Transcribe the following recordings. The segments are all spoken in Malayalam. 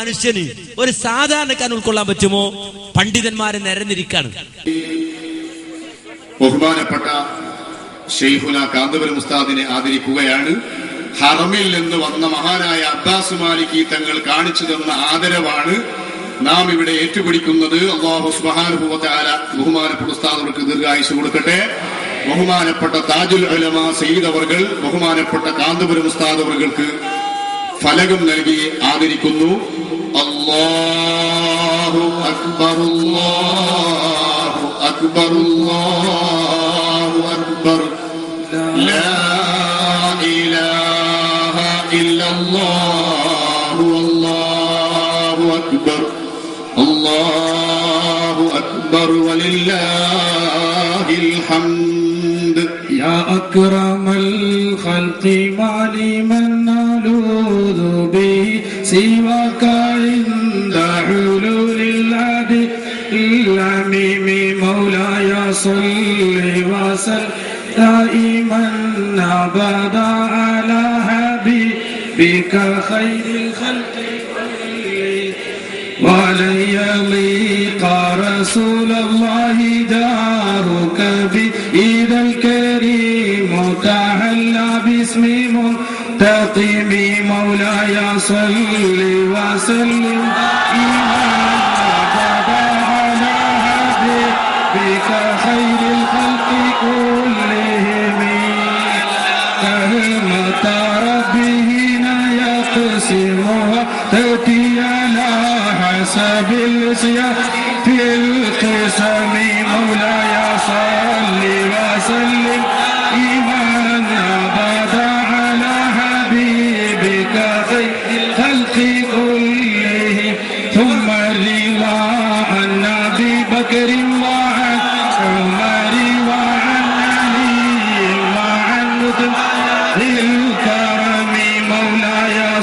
മനുഷ്യന് ഒരു സാധാരണക്കാരൻ ഉൾക്കൊള്ളാൻ പറ്റുമോ? പണ്ഡിതന്മാരെ നിരന്നിരിക്കാണ്. ബഹുമാനപ്പെട്ട ഷെയ്ഖുന കാന്തപുരം ഉസ്താദിനെ ആദരിക്കുകയാണ്. ഹറമിൽ നിന്ന് വന്ന മഹാനായ അബ്ബാസ് മാലിക് തങ്ങൾ കാണിച്ചു തന്ന ആദരവാണ് നാം ഇവിടെ ഏറ്റുപിടിക്കുന്നത്. അള്ളാഹു സുബാനുഭവത്താല ബഹുമാനപ്പെട്ട ഉസ്താദുകൾക്ക് ദീർഘായുസ് കൊടുക്കട്ടെ. ബഹുമാനപ്പെട്ട താജുൽ അലമ സയ്യിദ് അവർ ബഹുമാനപ്പെട്ട കാന്തപുരം ഉസ്താദ് അവർക്ക് فلقم نلقي آدري كنو الله أكبر الله أكبر الله أكبر لا إله إلا الله والله أكبر الله أكبر ولله الحمد يا أكرم الخلق معلما نالوه سواك عند حلول العدل العميم مولاي صل وسلم. دائما أبدا على حبيبك خير الخلق ولن يليق رسول الله دارك بإذا الكريم. منتقم مولاي صل وسلم. إيمانا أبدا على حبيبك خير الخلق كلهم. كلمة ربه يقسمها تأتي على حسب السياق في القسم.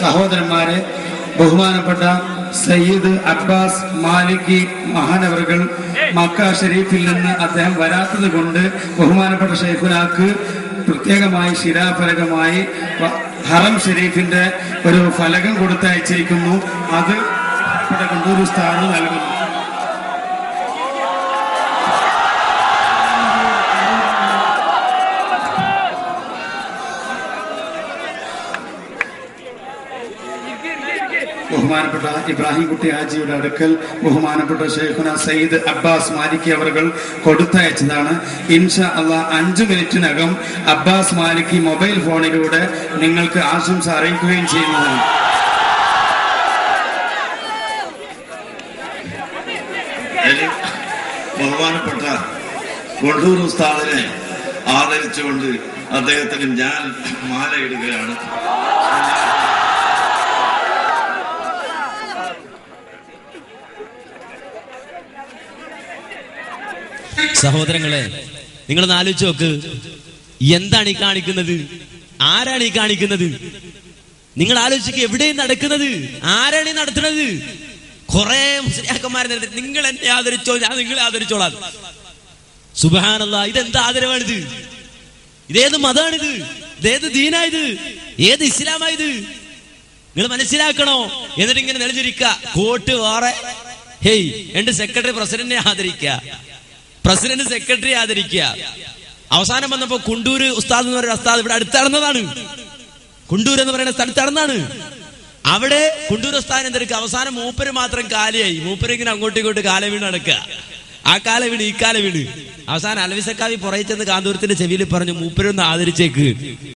സഹോദരന്മാരെ ബഹുമാനപ്പെട്ട സയ്യിദ് അബ്ബാസ് മാലിക്കി മഹാനവറുകൾ മക്ക ഷെരീഫിൽ നിന്ന് അദ്ദേഹം വരാത്തത് കൊണ്ട് ബഹുമാനപ്പെട്ട ഷെയ്ഖുനാക്ക് പ്രത്യേകമായി ശിലാഫലകമായി വ- ഹറം ഷെരീഫിന്റെ ഒരു ഫലകം കൊടുത്തയച്ചിരിക്കുന്നു. അത് കൊണ്ടൂർ സ്ഥാനം നൽകുന്നു. ബഹുമാനപ്പെട്ട ഇബ്രാഹിം കുട്ടി ഹാജിയുടെ അടുക്കൽ ബഹുമാനപ്പെട്ട ഷെയ്ഖുന സയ്യിദ് അബ്ബാസ് മാലിക്കി അവർ കൊടുത്തയച്ചതാണ്. ഇൻഷ അള്ള അഞ്ചു മിനിറ്റിനകം അബ്ബാസ് മാലിക്കി മൊബൈൽ ഫോണിലൂടെ നിങ്ങൾക്ക് ആശംസ അറിയിക്കുകയും ചെയ്യുന്നതാണ്. ബഹുമാനപ്പെട്ട കൊണ്ടൂർ ഉസ്താദിനെ ആദരിച്ചുകൊണ്ട് അദ്ദേഹത്തിന് ഞാൻ മാലയിടുകയാണ് സഹോദരങ്ങളെ നിങ്ങളൊന്ന് ആലോചിച്ച് നോക്ക്. എന്താണ് ഈ കാണിക്കുന്നത്? ആരാണ് ഈ കാണിക്കുന്നത്? നിങ്ങൾ ആലോചിക്കുക എവിടെയും നടക്കുന്നത്? ആരാണ് ഈ നടത്തുന്നത്? കുറെ മുസ്ലിയാക്കന്മാരെ നിങ്ങൾ എന്നെ ആദരിച്ചോ ഞാൻ നിങ്ങളെ ആദരിച്ചോളാം. സുബാനല്ല ഇതെന്താ ആദരവാണിത്? ഇതേത് മതാണിത്? ഇതേത് ദീനായത്? ഏത് ഇസ്ലാമായത്? നിങ്ങൾ മനസ്സിലാക്കണോ? എന്നിട്ട് ഇങ്ങനെ നിലഞ്ഞിരിക്ക കോട്ട് വേറെ. ഹേയ് എന്റെ സെക്രട്ടറി പ്രസിഡന്റിനെ ആദരിക്കുക. പ്രസിഡന്റ് സെക്രട്ടറി ആദരിക്കുക. അവസാനം വന്നപ്പോ കുണ്ടൂര് ഉസ്താദ് എന്ന് പറയുന്ന ഉസ്താദ് ഇവിടെ അടുത്തടന്നതാണ് കുണ്ടൂർ എന്ന് പറയുന്ന സ്ഥലത്തടന്നാണ് അവിടെ കുണ്ടൂർ ഉസ്താദ് എന്തെടുക്കുക അവസാനം മൂപ്പര് മാത്രം കാലിയായി. മൂപ്പര് ഇങ്ങനെ അങ്ങോട്ടും ഇങ്ങോട്ടും കാല വീണ് നടക്കുക. ആ കാല വീണ് ഈ കാല വീണ്. അവസാനം അലവിസക്കാവി പുറയിച്ചെന്ന് ചെന്ന് കാന്തൂരത്തിന്റെ ചെവിയിൽ പറഞ്ഞു മൂപ്പരൊന്ന് ആദരിച്ചേക്ക്.